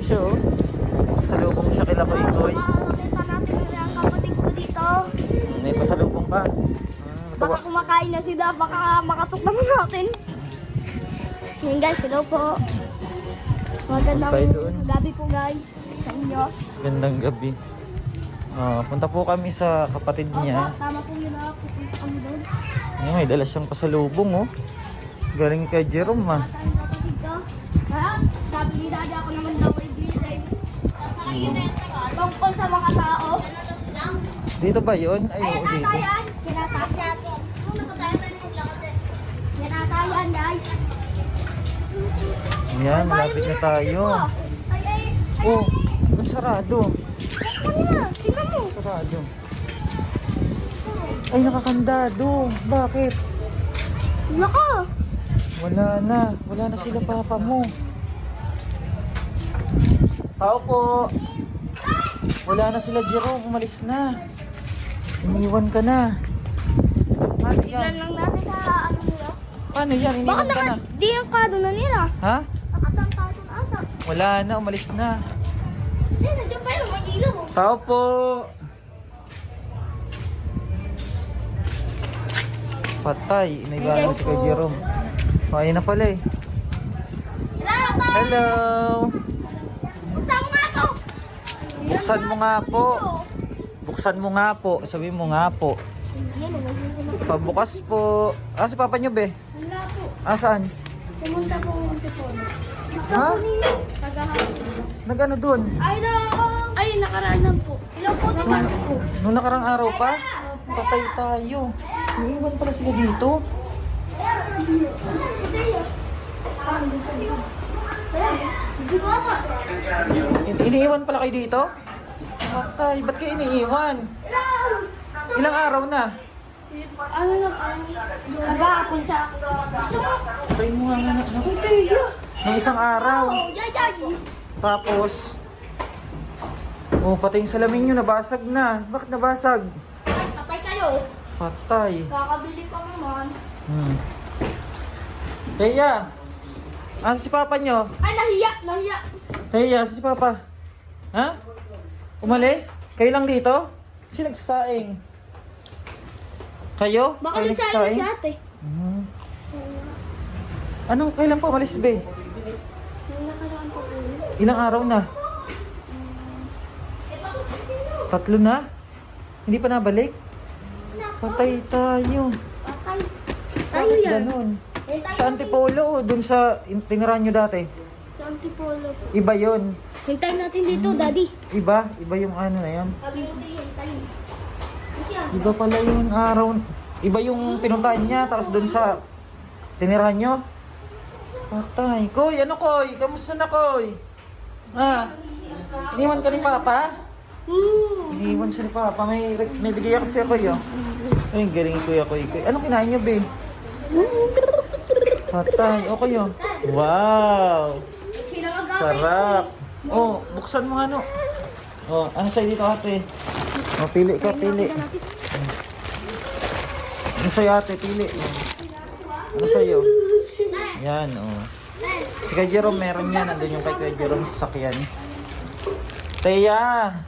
siya, oh. Pasalubong siya kila Koy Koy. Makakakita natin ang kapatid ko dito. May pasalubong pa. Hmm, Baka tuwa- kumakain na sila, baka makatok naman natin. Yan guys, hello po. Magandang Tayo doon. gabi po guys sa inyo. Gandang gabi. Ah, punta po kami sa kapatid niya. Opo, tama po yun ako. Pupunta kami doon. May dala siyang pasalubong, oh. Galing kay Jerome, ah. Tayong kapatid ko. Ha? Sabi ni Daddy ako naman daw ay. Tungkol sa mga tao. Dito ba yun? Ay, Ay, oo, dito. natatayan. Kinatayan. Kinatayan guys. Yan, malapit na tayo. Ay, ay. Oh, ba't sarado? Tingnan mo. Sarado. Ay, nakakandado. Bakit? Nako. Wala na. Wala na sila papa mo. Tao po. Wala na sila Jerome. Umalis na. Iniwan ka na. Paano Tingnan yan? lang natin sa ano nila. Paano yan? Baka Iniwan ka naka, na. di yung kado na nila. Ha? Nakatangkado na ata. Wala na. Umalis na. Eh, nandiyan pa yun, may ilaw. oh. Tao po. Patay. Inaibahan si kay Jerome. Oh, ayun na pala eh. Salamat. Hello. Buksan mo nga po. Buksan mo nga po. Sabi mo nga po. Pabukas po. Ah, si Papa nyo, be? Wala po. Ah, saan? Pumunta po ang telepono. Ha? Nagano dun? Ay, no. Ay, nakaraan lang po. Hello po, Tumas po. Nung nakarang araw pa? Patay tayo. Iiwan pala sila dito. Iniiwan pala kayo dito? Patay. Ba't kayo iniiwan? Ilang araw na? Ano na po? Nag-aapon siya. Patay mo nga nga na. Nung isang araw. Tapos, oh, patay yung salamin nyo. Nabasag na. Bakit nabasag? Patay kayo. Patay. Kakabili pa naman. Hmm. Teya! Ah, si Papa nyo? Ay, nahiya, nahiya. Teya, si Papa? Ha? Umalis? Kayo lang dito? Sino nagsasaing? Kayo? Baka Kayo nagsayin si ate. Hmm. Anong kailan pa umalis, be? Ilang araw na? Tatlo na? Hindi pa nabalik? Patay tayo. Patay. Tayo Bakit yan. ganun? Eh, Sa Antipolo, o dun sa in- tinirahan nyo dati? Sa Antipolo po. Iba yon. Hintayin natin dito, daddy. Iba? Iba yung ano na yon. Sabi ko hintayin. Kasi. Iba pala yung araw. Iba yung pinuntahan niya, tapos dun sa tinirahan nyo. Patay. Koy, ano Koy? Kamusta na Koy? Ha? Iniwan ka ni Papa? Hmm. Iniwan siya ni Papa. May, may bigay ako siya Koy, oh. Ay, galing Kuya Koy. Koy. Anong kinain niyo, be? Patay. Okay, oh. Wow! Sino nag Sarap. Oh, buksan mo ano. Oh, ano sa'yo dito ate? Oh, pili ka, pili. Ano sa'yo ate? Pili. Ano sa'yo? Yan, oh. Si Kuya Jerome meron yan. Nandun yung kay Kuya Jerome sa sakyan. Teya!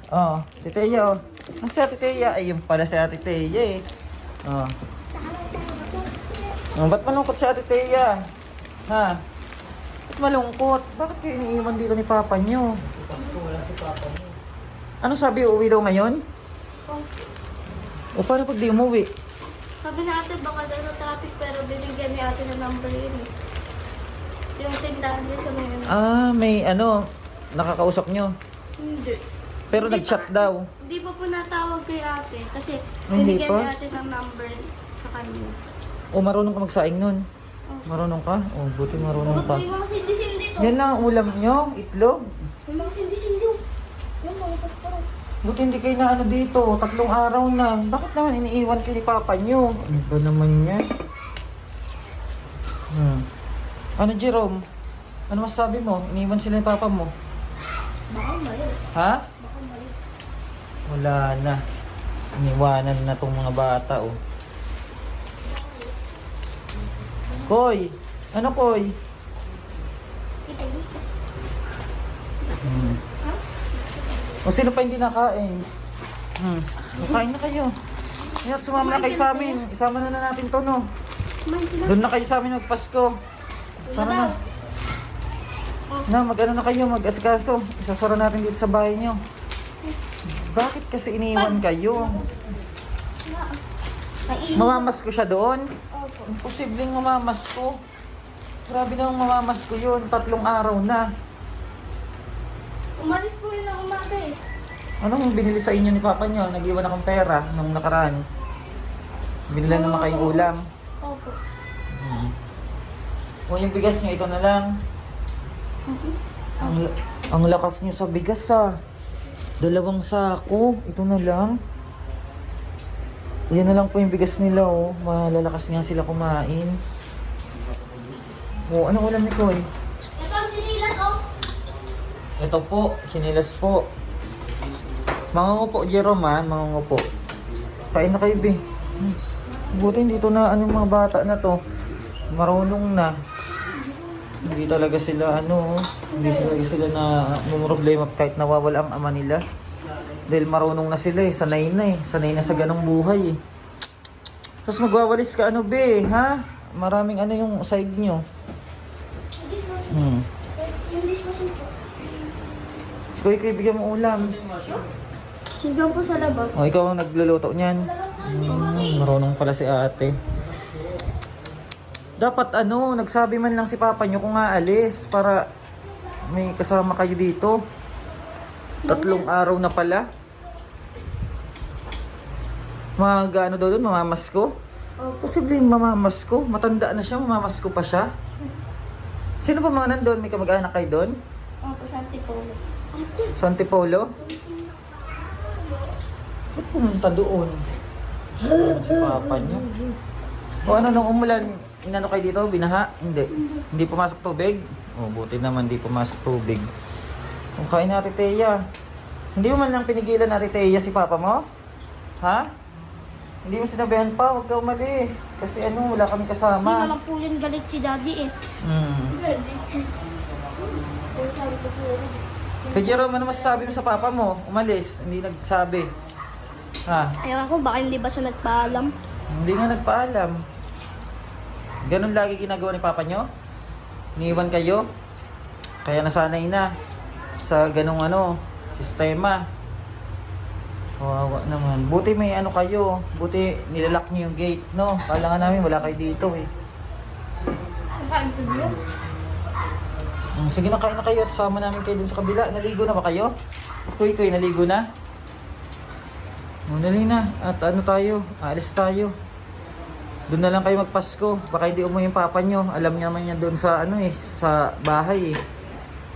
Oh, si Teya, oh. Ano si ate Teya? Ay, yung pala si ate Teya, eh. Oh. Oh, ba't malungkot si ate Teya? Ha? Malungkot? Bakit kayo iniiwan dito ni Papa nyo? Ano sabi, uuwi daw ngayon? O paano pag di umuwi? Sabi na ate, baka daw na traffic pero binigyan ni ate ng number yun eh. Yung tindahan niya sa may ano. Ah, may ano, nakakausap nyo. Hindi. Pero Hindi nag-chat pa. daw. Hindi pa po natawag kay ate kasi Hindi binigyan pa? ni ate ng number sa kanya. O marunong ka magsaing nun? Marunong ka? O, buti marunong ka. May mga sindi-sindi to. Yan lang ang ulam nyo, itlog. May mga sindi-sindi. Yan mga pasparong. Buti hindi kayo na ano dito, tatlong araw na. Bakit naman iniiwan kayo ni Papa nyo? Ano ba naman yan? Hmm. Ano Jerome? Ano masabi mo? Iniiwan sila ni Papa mo? Baka malis. Ha? Baka malis. Wala na. Iniwanan na tong mga bata, oh. Koy! Ano, Koy? Hmm. O sino pa hindi nakain? Hmm. Kain na kayo. Ngayon, sumama na kayo sa amin. Isama na na natin to, no? Doon na kayo sa amin magpasko. Tara na. Na, mag-ano na kayo, mag-asikaso. Isasara natin dito sa bahay nyo. Bakit kasi iniwan kayo? Mamamas ko siya doon? Imposibleng mamamas ko. Grabe namang mamamas ko yun. Tatlong araw na. Umalis po yun ang umaga eh. Anong binili sa inyo ni Papa nyo? Nag-iwan akong pera nung nakaraan. Binila naman kayong ulam. Opo. Hmm. O yung bigas nyo, ito na lang. Ang, ang lakas nyo sa bigas ah. Dalawang sako. Ito na lang. Yan na lang po yung bigas nila oh. Malalakas nga sila kumain. Oh, anong ulam ni Koy? Ito ang sinilas oh. Ito po, sinilas po. Mangungupo, Jerome ha, mangungupo. Kain na kayo, be. Hmm. Buti dito na ano mga bata na to. Marunong na. Hindi talaga sila ano, hindi sila sila na problema kahit nawawala ang ama nila. Dahil marunong na sila eh, sanay na eh. Sanay na sa ganong buhay eh. Tapos magwawalis ka ano be, ha? Maraming ano yung side nyo. Hmm. Po. Sige, kayo bigyan mo ulam. Nandiyan po sa labas. O, ikaw ang nagluluto niyan. Hmm, marunong pala si ate. Dapat ano, nagsabi man lang si papa niyo kung aalis para may kasama kayo dito. Tatlong araw na pala. Mga ano daw doon, mamamas ko? Opo. Posible mamamas ko. Matanda na siya, mamamas ko pa siya. Sino ba mga nandun? May kamag-anak kayo doon? Opo, sa Antipolo. Sa Antipolo? Ba't pumunta doon? Si papa niyo. O ano, nung umulan, inano kayo dito? Binaha? Hindi. Hindi pumasok tubig? O, buti naman di pumasok tubig. Kung kain natin, Teya. Hindi mo man lang pinigilan natin, Teya, si papa mo? Ha? Hindi mo sinabihan pa, huwag ka umalis. Kasi ano, wala kami Hindi kasama. naman po yun galit si daddy eh. Hmm. Kay Jerome, ano masasabi mo sa papa mo? Umalis, hindi nagsabi. Ha? Ayaw ko, baka hindi ba siya nagpaalam? Hindi nga nagpaalam. Ganun lagi ginagawa ni papa nyo? Iniwan kayo? Kaya nasanay na sa ganong ano, sistema. Kawawa naman. Buti may ano kayo. Buti nilalak niyo yung gate, no? Kala nga namin wala kayo dito eh. Saan ko yun? Mm, sige na, kain na kayo at sama namin kayo dun sa kabila. Naligo na ba kayo? Kuy, kuy, naligo na? O, dali na. At ano tayo? Alis tayo. Doon na lang kayo magpasko. Baka hindi umuwi yung papa nyo. Alam niya naman yan doon sa ano eh, sa bahay eh.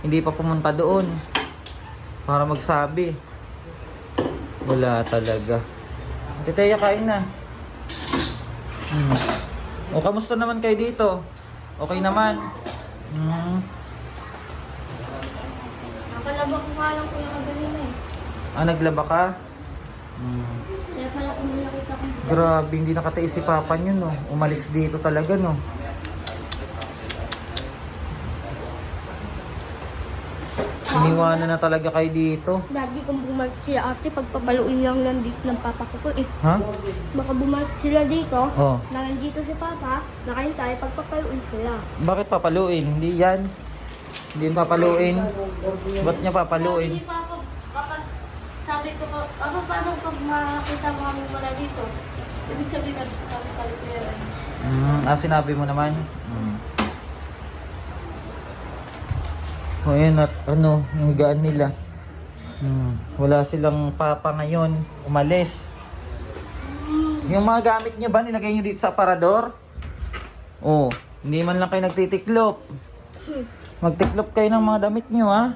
Hindi pa pumunta doon. Para magsabi. Wala talaga. Titeya, kain na. Hmm. O, kamusta naman kayo dito? Okay naman? Hmm. Nakalaba ko nga lang ko yung kanina eh. Ah, naglaba ka? Hmm. Kaya pala kung nakita ko. Grabe, hindi nakatiis si Papa no? Umalis dito talaga, no? Iniwanan na talaga kayo dito. Daddy, kung bumalik sila ate, pagpapaluin lang lang dito ng papa ko po eh. Ha? Baka bumalik sila dito, Oh. na nandito si papa, nakain tayo, pagpapaluin sila. Bakit papaluin? Hindi yan. Hindi yan papaluin. Ba't niya papaluin? Sabi ni papa, kapag sabi ko po, ako paano pag makakita mo kami wala dito? Ibig sabihin na kami tayo pera. Hmm, ah, sinabi mo naman. Hmm. O yun at ano, yung gaan nila. Hmm. Wala silang papa ngayon. Umalis. Yung mga gamit nyo ba, nilagay nyo dito sa aparador? Oh, hindi man lang kayo nagtitiklop. Magtiklop kayo ng mga damit nyo, ha?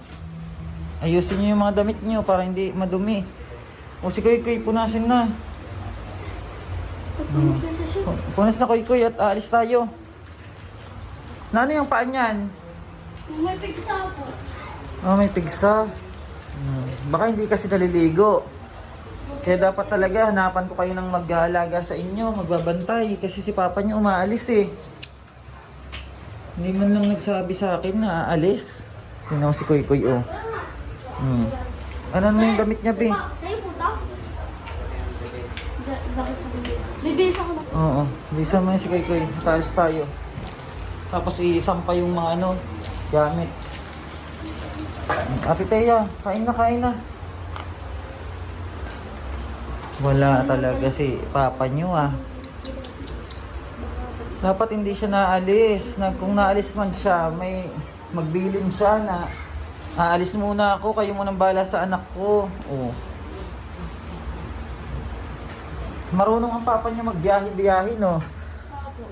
Ayusin nyo yung mga damit nyo para hindi madumi. O si Kuy Kuy, punasin na. Siya. Punas na Kuy Kuy at aalis tayo. Nano yung paa niyan? May pigsa po. Oh, may pigsa. Hmm. Baka hindi kasi naliligo. Kaya dapat talaga hanapan ko kayo ng mag-aalaga sa inyo, magbabantay. Kasi si papa niyo umaalis eh. Hindi man lang nagsabi sa akin na aalis. Tingnan ko si Kuy Kuy oh. Hmm. Ano na yung damit niya, Be? Sa'yo po to? Da- Bakit ako Bibis ako na. Oo. Bisa mo yan si Koy Koy. Talis tayo. Tapos iisampa yung mga ano, gamit. Ate Teya, kain na, kain na. Wala talaga si papa nyo ah. Dapat hindi siya naalis. Nag, kung naalis man siya, may magbilin siya na aalis muna ako, kayo munang bala sa anak ko. Oh. Marunong ang papa niya magbiyahe-biyahe, no?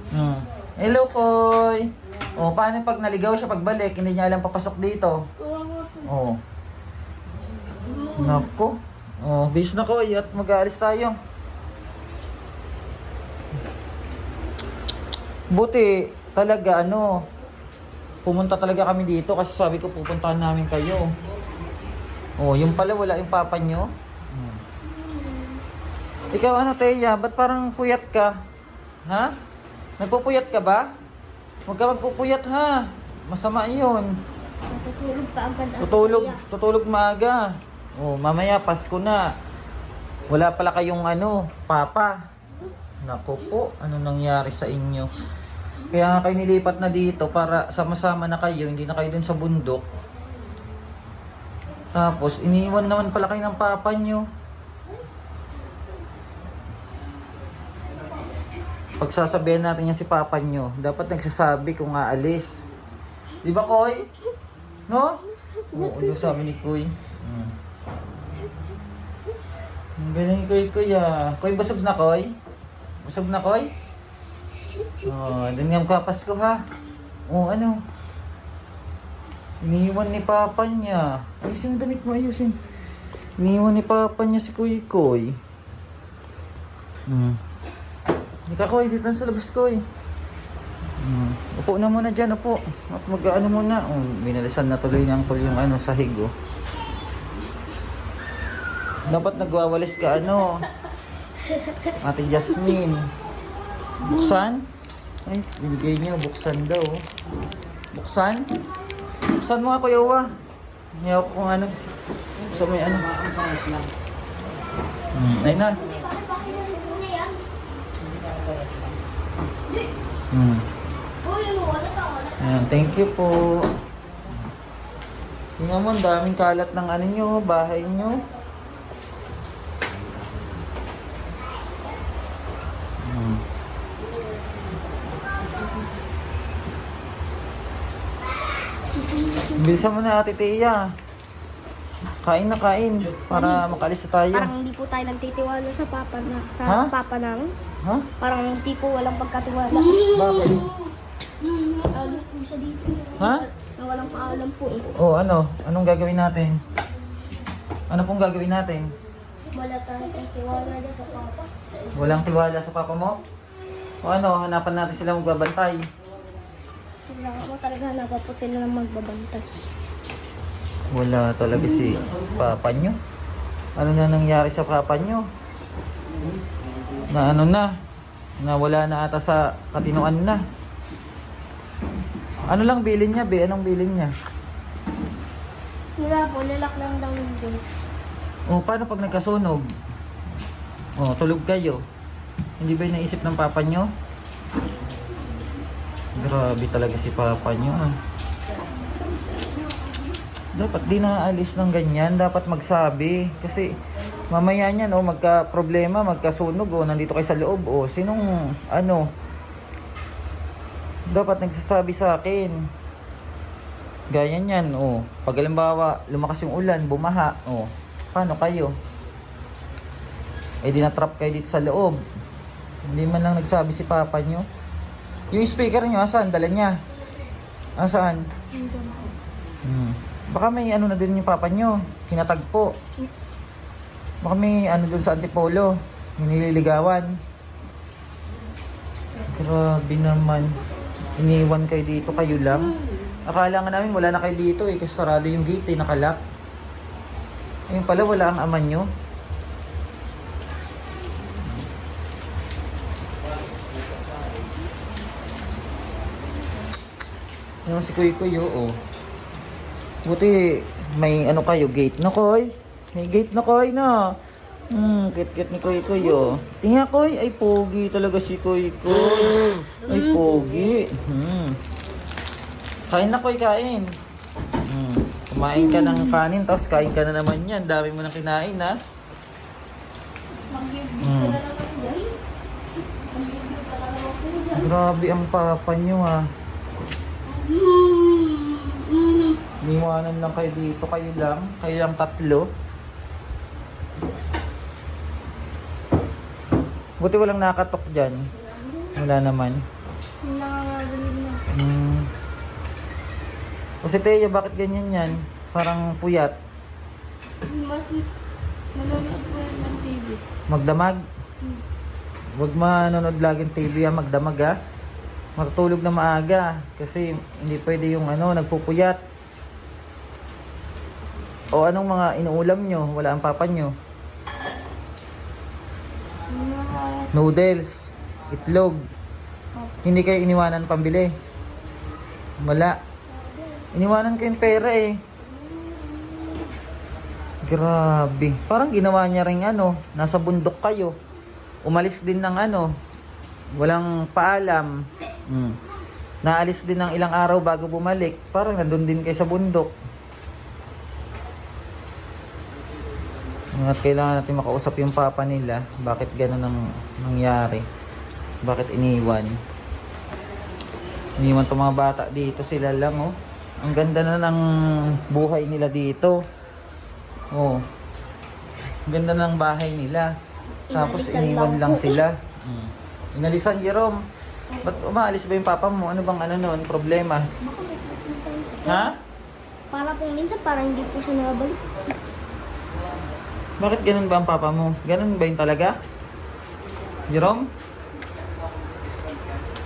Hmm. Hello, Koy! O, paano pag naligaw siya pagbalik, hindi niya alam papasok dito? Oo. Nako. Oh, bis na Koy at mag-aalis tayo. Buti talaga ano, pumunta talaga kami dito kasi sabi ko pupuntahan namin kayo. Oh, yung pala wala yung papa nyo. Hmm. Ikaw ano, Teya, ba't parang puyat ka? Ha? Nagpupuyat ka ba? Huwag ka magpupuyat ha. Masama yun. Natutulog ka agad. Ate Tutulog, tutulog maaga. Oh, mamaya Pasko na. Wala pala kayong ano, papa. Nako po, ano nangyari sa inyo? Kaya nga kayo nilipat na dito para sama-sama na kayo, hindi na kayo dun sa bundok. Tapos, iniwan naman pala kayo ng papa nyo. Pagsasabihan natin yan si papa nyo, dapat nagsasabi kung aalis. Di ba, Koy? No? Oo, yung sabi ni Koy. Hmm. Ang galing Koy, Koy ah. Koy, busog na, Koy? Busog na, Koy? Oh, doon nga magpapasko ha. Oh, ano? Iniwan ni Papa niya. Ayusin ang damit mo, ayusin. Iniwan ni Papa niya si Kuy Koy. Hmm. Ika Koy, dito sa labas Koy. Hmm. Upo na muna dyan, upo. At mag-ano muna. Oh, binalisan na tuloy ng Uncle yung ano, sahig oh. Dapat nagwawalis ka ano. Ate Jasmine. Buksan? Ay, binigay niya. Buksan daw. Buksan? Buksan mo nga, Kuya Uwa. Niyaw ko kung ano. Buksan mo yung ano. Hmm, ayun na. Hmm. Ayan, thank you po. Tingnan mo, daming kalat ng ano nyo, bahay nyo. Hmm. Bilisan mo na ate Tia. Kain na kain para makalis na tayo. Parang hindi po tayo nagtitiwala sa papa na sa Ha? papa nang. Ha? Parang hindi po walang pagkatiwala. Bakit? Hmm, alis po siya dito. Ha? Na walang paalam po eh. Oh, ano? Anong gagawin natin? Ano pong gagawin natin? Wala tayong tiwala dyan sa papa. Walang tiwala sa papa mo? O ano, hanapan natin sila magbabantay. Wala ko talaga na lang magbabantay. Wala talaga si papa nyo. Ano na nangyari sa papa nyo? Na ano na? Na wala na ata sa katinuan na. Ano lang bilin niya, be? Anong bilin niya? Wala po, lalak lang daw yung. O, paano pag nagkasunog? O, tulog kayo. Hindi ba yung naisip ng papa nyo? Grabe talaga si papa nyo ah. Dapat di na alis ng ganyan. Dapat magsabi. Kasi mamaya niyan, oh, magka problema, magkasunog, oh, nandito kayo sa loob, oh. Sinong, ano, dapat nagsasabi sa akin. Gaya niyan, oh. Pag halimbawa, lumakas yung ulan, bumaha, oh. Paano kayo? Eh di na-trap kayo dito sa loob. Hindi man lang nagsabi si papa nyo. Yung speaker nyo, asan? Dala niya. Asan? Hmm. Baka may ano na din yung papa nyo. Kinatagpo. Baka may ano dun sa Antipolo. Yung. Grabe naman. Iniwan kayo dito, kayo lang. Akala nga namin wala na kayo dito eh. Kasi sarado yung gate eh, nakalak. Ayun pala, wala ang ama nyo. Yung si Kuy Kuy, oo. Buti may ano kayo, gate na koy. May gate na koy na. Hmm, kit-kit ni Koy Koy oh. Tinga Koy, ay pogi talaga si Koy Koy. Ay pogi. Hmm. Kain na Koy, kain. Hmm. Kumain ka ng kanin, tapos kain ka na naman yan. Dami mo nang kinain ha. Mm. dyan. Grabe ang papa nyo ha. Niwanan lang kayo dito, kayo lang. Kayo lang tatlo. Buti walang nakatok dyan. Wala naman. Yung nangangagaling na. Hmm. O si Teya, bakit ganyan yan? Parang puyat. Mas nanonood po yan ng TV. Magdamag. Huwag manonood laging TV ha, magdamag ha. Matutulog na maaga. Kasi hindi pwede yung ano, nagpupuyat. O anong mga inuulam nyo? Wala ang papa nyo. Noodles, itlog. Hindi kayo iniwanan pambili. Wala. Iniwanan ko yung pera eh. Grabe. Parang ginawa niya rin ano, nasa bundok kayo. Umalis din ng ano, walang paalam. Hmm. Naalis din ng ilang araw bago bumalik. Parang nandun din kayo sa bundok. At kailangan natin makausap yung papa nila. Bakit ganun ang nangyari? Bakit iniwan? Iniwan tong mga bata dito. Sila lang oh. Ang ganda na ng buhay nila dito. Oh. Ang ganda ng bahay nila. Tapos Inalisan iniwan lang lang po. sila. Hmm. Inalisan, Jerome. Ba't umaalis ba yung papa mo? Ano bang ano noon? Problema? Ha? Para pong minsan, parang hindi po siya nakabalik. Bakit ganun ba ang papa mo? Ganun ba yun talaga? Jerome?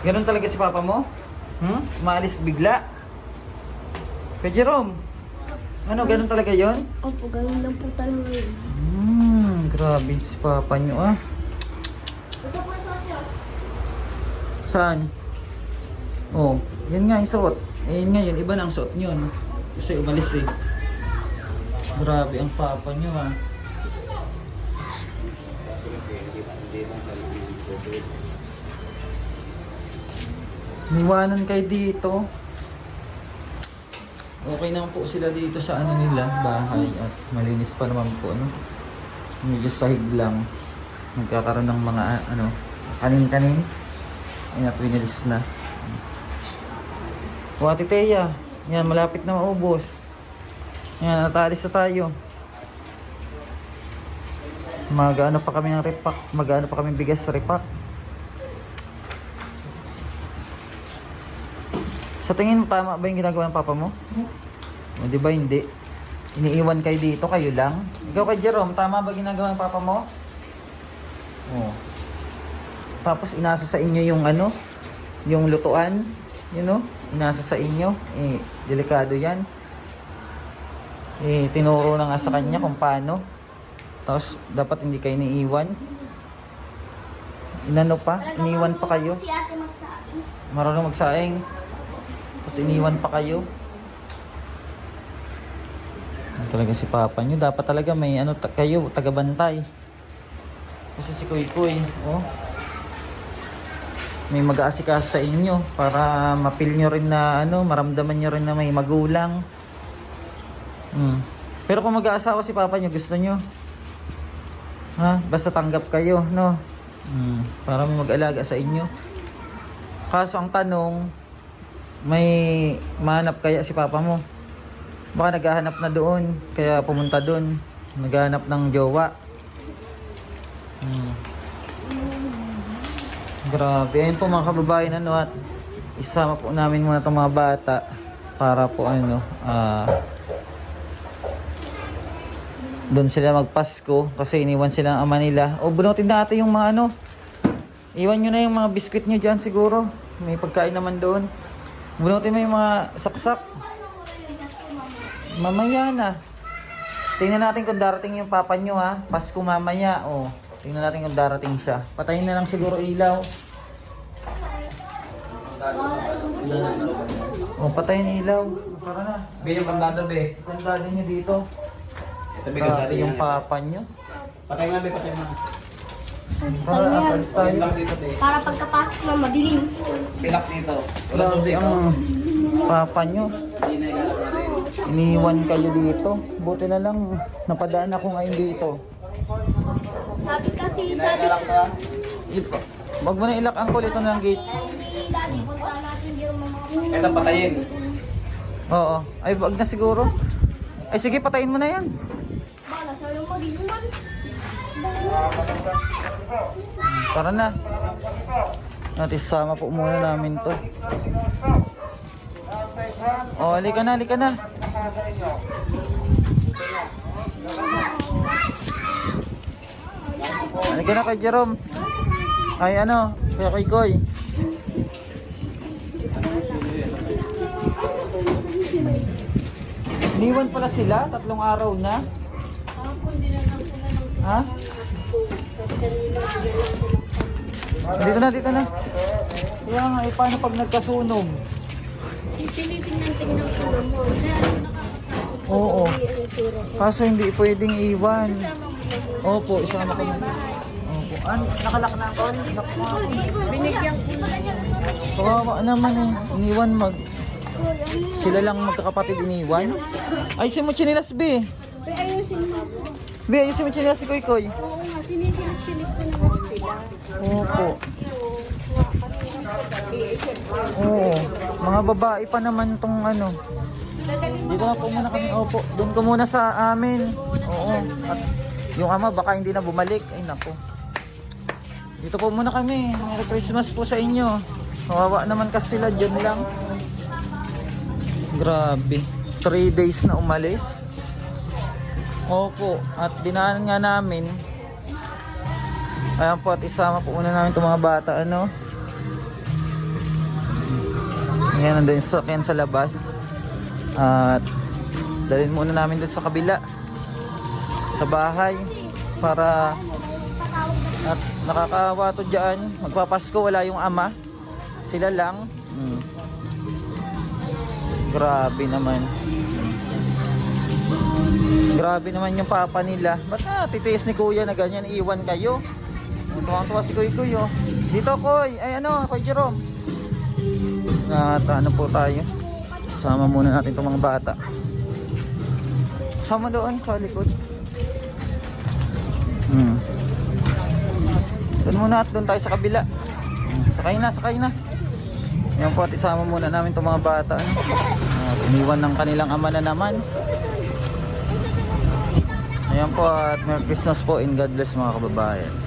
Ganun talaga si papa mo? Hmm? Maalis bigla? Kay Jerome? Ano, ganun talaga yon? Opo, ganun lang po talaga yun. Hmm, grabe si papa nyo ah. Saan? Oh, yan nga yung suot. Eh, yun nga yun, iba na ang suot nyo? Kasi umalis eh. Grabe ang papa nyo ah. Niwanan kayo dito. Okay naman po sila dito sa ano nila, bahay at malinis pa naman po, ano. Medyo sahig lang. Nagkakaroon ng mga ano, kanin-kanin. Ayun at winilis na. O Ate Teya, yan malapit na maubos. Yan, natalis na tayo. Mag-ano pa kami ng repack, mag-ano pa kami bigas sa repack. Sa tingin mo, tama ba yung ginagawa ng papa mo? O, di ba hindi? Iniiwan kayo dito, kayo lang. Ikaw kay Jerome, tama ba ginagawa ng papa mo? Oh. Tapos inasa sa inyo yung ano, yung lutuan, you know, inasa sa inyo. Eh, delikado yan. Eh, tinuro na nga sa kanya kung paano. Tapos, dapat hindi kayo iniiwan. Inano pa? Iniwan pa kayo. Ate magsabi. Marunong magsaing. Tapos iniwan pa kayo. Ano talaga si Papa nyo. Dapat talaga may ano kayo, tagabantay. Kasi si Kuy Kuy, oh. May mag-aasikaso sa inyo para mapil nyo rin na ano, maramdaman nyo rin na may magulang. Hmm. Pero kung mag-aasawa si Papa nyo, gusto nyo? Ha? Basta tanggap kayo, no? Hmm. Para mag-alaga sa inyo. Kaso ang tanong, may manap kaya si papa mo? Baka naghahanap na doon, kaya pumunta doon. Naghahanap ng jowa. Hmm. Grabe. Ayun po mga kababayan, ano at isama po namin muna itong mga bata para po ano, ah doon sila magpasko kasi iniwan sila ang ama nila. O bunutin natin yung mga ano. Iwan nyo na yung mga biskwit nyo dyan siguro. May pagkain naman doon. Bunutin mo yung mga saksak. Mamaya na. Tingnan natin kung darating yung papa nyo ha. Pasko mamaya. O, tingnan natin kung darating siya. Patayin na lang siguro ilaw. O, patayin ilaw. Tara na. Be, yung bandada, be. Niyo dito. Ito, be, Grabe yung papa niyo. Patay nga, be, patay nga. Tara, apalis tayo. Para pagkapasok na madilim. Pilak dito. Wala Grabe susi ang ito. papa natin. Iniwan kayo dito. Buti na lang napadaan ako ngayon dito. Sabi kasi, sabi ilalap ka. Il- Wag mo na ilak ang kulit ng gate. Ito, patayin. Oo. Ay, wag na siguro. Ay, sige, patayin mo na yan. Bala, sabi mo, di naman. Tara na. Natin sama po muna namin to. Oh, halika na, halika na. Halika na kay Jerome. Ay ano, kaya kay Koy. Iniwan pala sila, tatlong araw na. Ha? Dito na, dito na. Kaya nga, eh, paano pag nagkasunog? Tinitingnan-tingnan ko lang mo. Kaya ano. Oo. Kaso hindi pwedeng iwan. Sama mo lang. Opo, isama ko muna. Opo. An, nakalak na ako. Binigyan ko na. Kawawa naman eh. Iniwan mag... Sila lang magkakapatid iniwan. Ay, si mo chinilas, B. Pero ayusin mo. B, ayusin mo chinilas si Koy Koy. Oo nga, sinisilip-silip ko naman sila. Opo. Eh. Oo. Mga babae pa naman tong ano. Dito na po muna kami. Opo, doon ko muna sa amin. Oo. At yung ama baka hindi na bumalik. Ay nako. Dito po muna kami. Merry Christmas po sa inyo. Kawawa naman kasi sila dyan lang. Grabe. 3 days na umalis. Opo. At dinaan nga namin. Ayan po at isama po muna namin itong mga bata. Ano? Ayan, nandun yung sakyan sa labas. At dalhin muna namin dun sa kabila. Sa bahay. Para at nakakawa to dyan. Magpapasko wala yung ama. Sila lang. Hmm. Grabe naman. Grabe naman yung papa nila. Ba't na titiis ni kuya na ganyan iwan kayo? Tuwang-tuwa si Kuy Kuy oh. Dito Koy. Ay ano, Koy Jerome. At ano po tayo. Sama muna natin itong mga bata. Sama doon sa likod. Hmm. Doon muna at doon tayo sa kabila. Sakay na, sakay na. Yan po at isama muna namin itong mga bata. Ano? At iniwan ng kanilang ama na naman. Ayan po at Merry Christmas po and God bless mga kababayan.